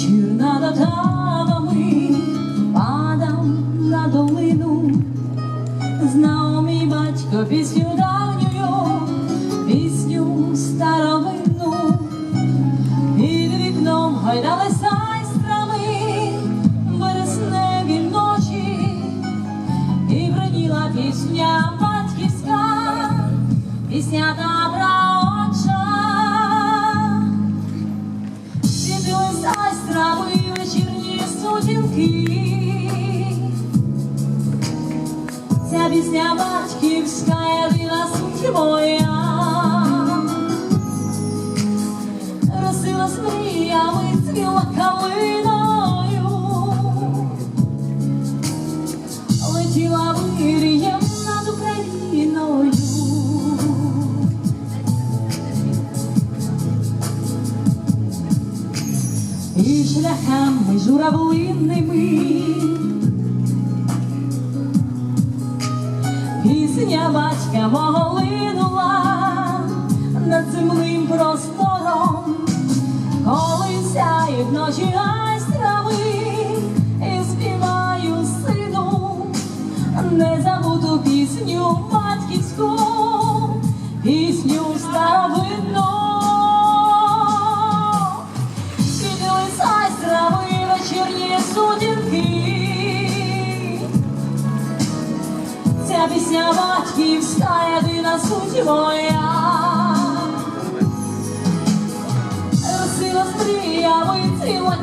Вечір над отавами падав на долину, знав мій батько пісню. Сутінки. Ця пісня батьківська єдина суть моя. Росила з мріями, цвіла шляхами журавлинними Пісня батька мого линула над земним простором, коли сяють ночі айстрави, і співаю сину незабуту пісню батьківську, пісню старовинну. Ця пісня батьківська єдина суть моя. Росила стрія, мріями,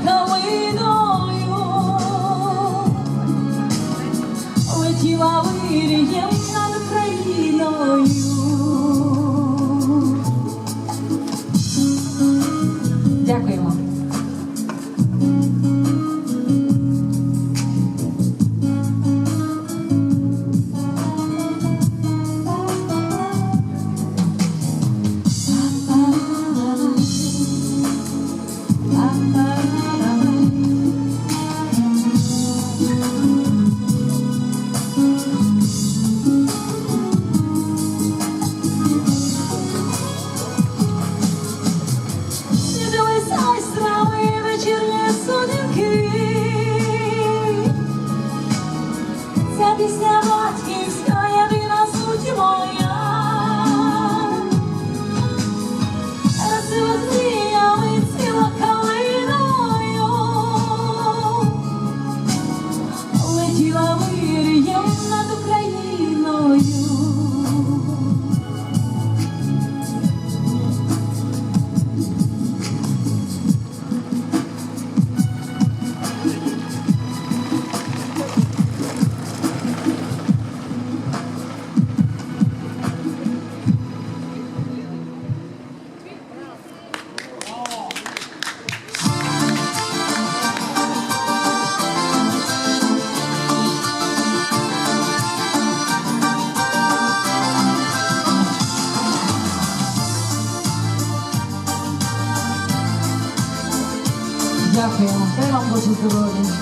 Дякуємо, дай вам Боже здоров'я.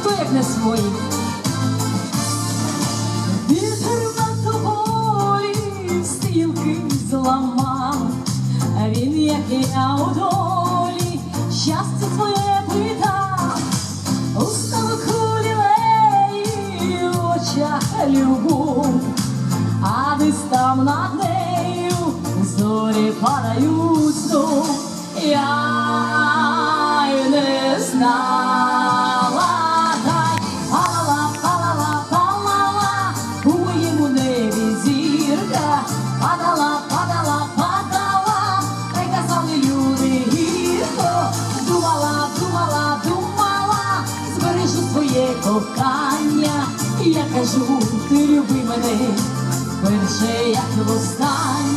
Хто як не свої? Вітер на тобі стрілки зламав, а він, як і я у долі, щастя своє питав, у ставку лілеї, в очах любов, а десь там над нею зорі падають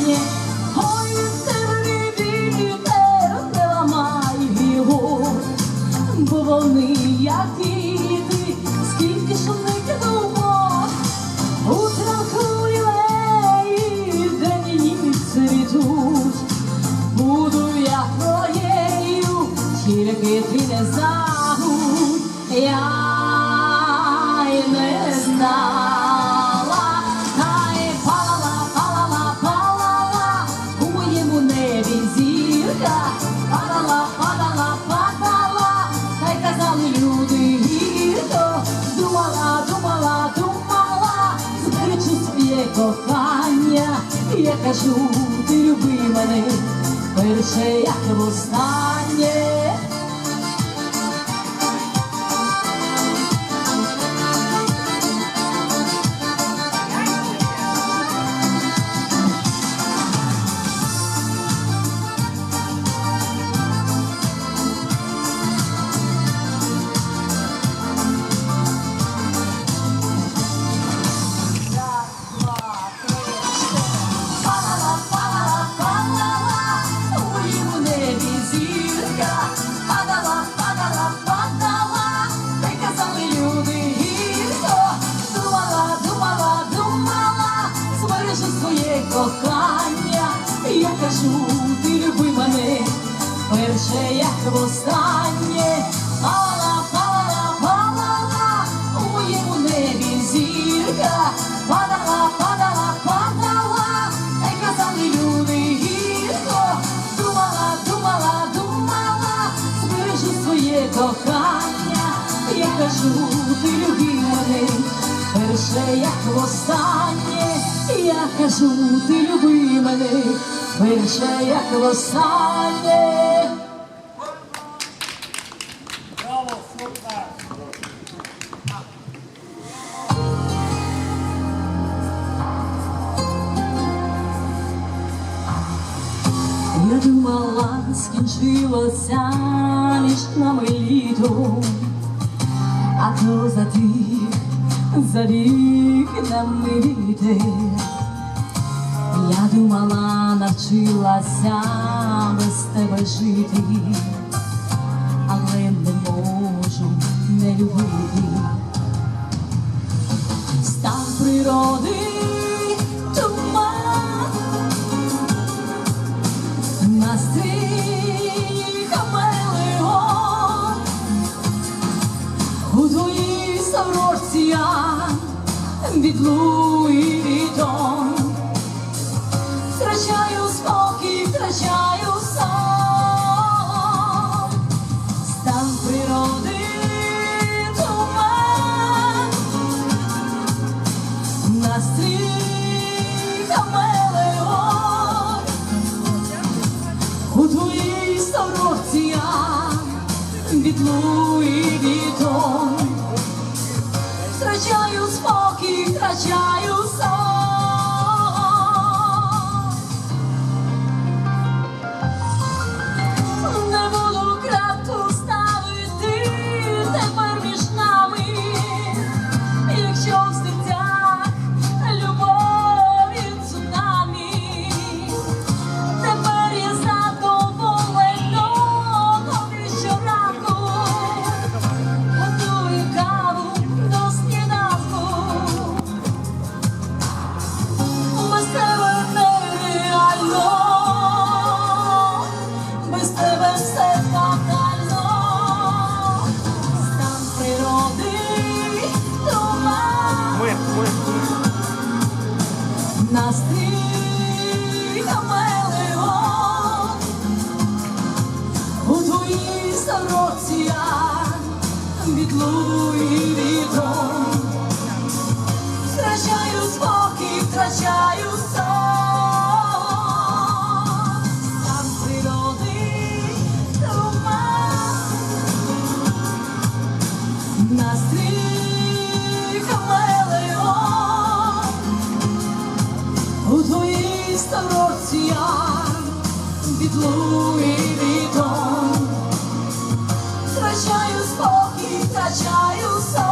Востаннє. Кажу, ти люби мене, перше, як востаннє. Yeah. Кажу, ти мене, перше як востаннє, я кажу, ти люби мене, перше як востаннє. Я думала, скінчилося між нами літо, то затих за вікнами вітер. Я думала, навчилася без тебе жити, але не можу не любити. Стан природи від Луї deixai o sol.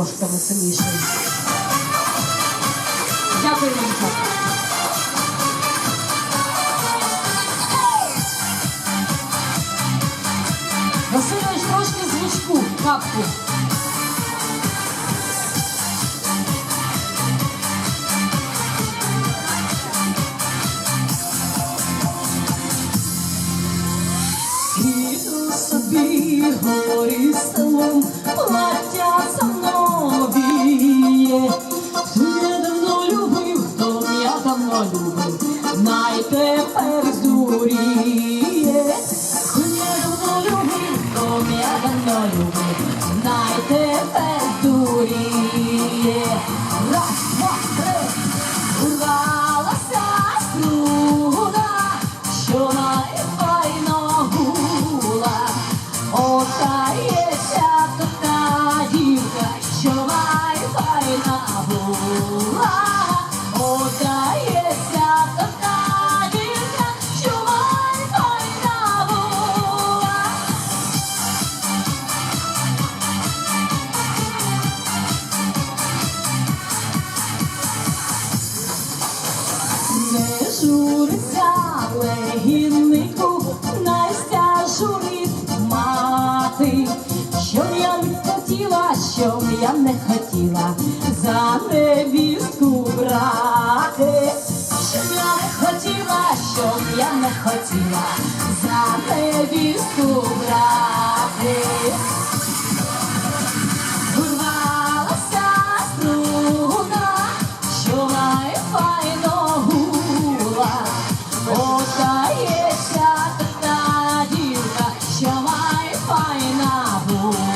Трошки веселіше. Дякую вам. Васильович, трошки звучку, капку. Собі горі селом, плаття новіє. Хто я давно любив, хто я давно любив, най тепер хотіла за невістку брати, щоб я не хотіла, щоб я не хотіла за невістку брати. Отається та дівка, що має файна була.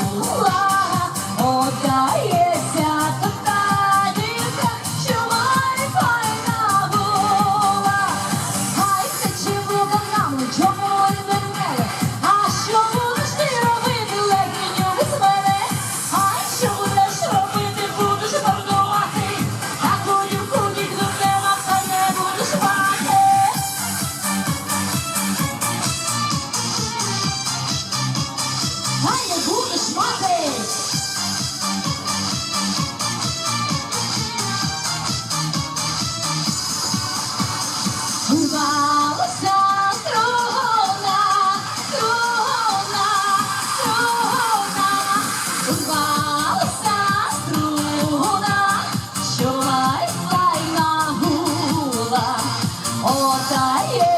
おだよ